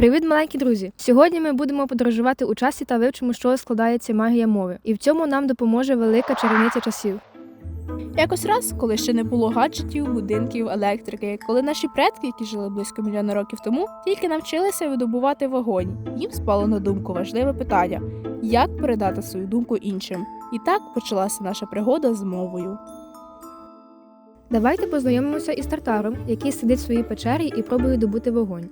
маленькі друзі! Сьогодні ми будемо подорожувати у часі та вивчимо, що складається магія мови. І в цьому нам допоможе велика чарівниця часів. Якось раз, коли ще не було гаджетів, будинків, електрики, коли наші предки, які жили близько мільйона років тому, тільки навчилися видобувати вогонь, їм спало на думку важливе питання: як передати свою думку іншим. І так почалася наша пригода з мовою. Давайте познайомимося із тартаром, який сидить в своїй печері і пробує добути вогонь.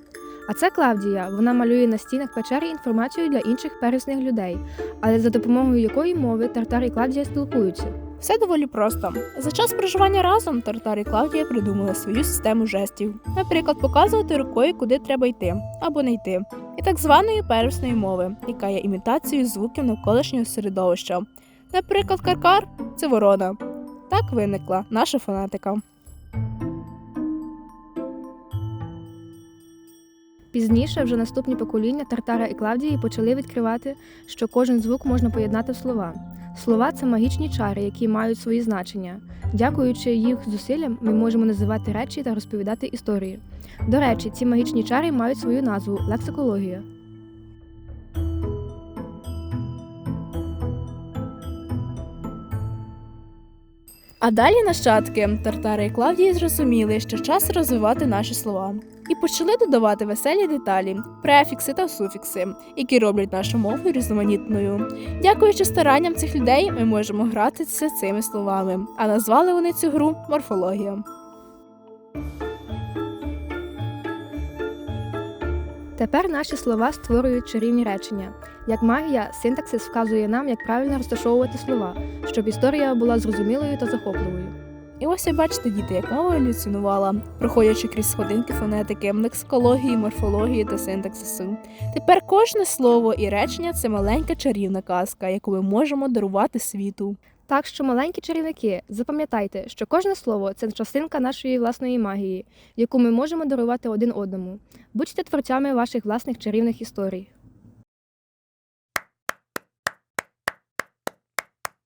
А це Клавдія. Вона малює на стінах печери інформацію для інших первісних людей, але за допомогою якої мови Тартар і Клавдія спілкуються. Все доволі просто. За час проживання разом Тартар і Клавдія придумали свою систему жестів, наприклад, показувати рукою, куди треба йти або не йти, і так званої первісної мови, яка є імітацією звуків навколишнього середовища. Наприклад, каркар це ворона. Так виникла наша фонетика. Пізніше вже наступні покоління Тартара і Клавдії почали відкривати, що кожен звук можна поєднати в слова. Слова це магічні чари, які мають свої значення. Дякуючи їх зусиллям, ми можемо називати речі та розповідати історії. До речі, ці магічні чари мають свою назву лексикологія. А далі нащадки Тартари і Клавдії зрозуміли, що час розвивати наші слова, і почали додавати веселі деталі, префікси та суфікси, які роблять нашу мову різноманітною. Дякуючи старанням цих людей, ми можемо гратися цими словами, а назвали вони цю гру морфологія. Тепер наші слова створюють чарівні речення. Як магія, синтаксис вказує нам, як правильно розташовувати слова, щоб історія була зрозумілою та захопливою. І ось ви бачите, діти, як мова еволюціонувала, проходячи крізь сходинки фонетики, лексикології, морфології та синтаксису. Тепер кожне слово і речення це маленька чарівна казка, яку ми можемо дарувати світу. Так що, маленькі чарівники, запам'ятайте, що кожне слово це частинка нашої власної магії, яку ми можемо дарувати один одному. Будьте творцями ваших власних чарівних історій.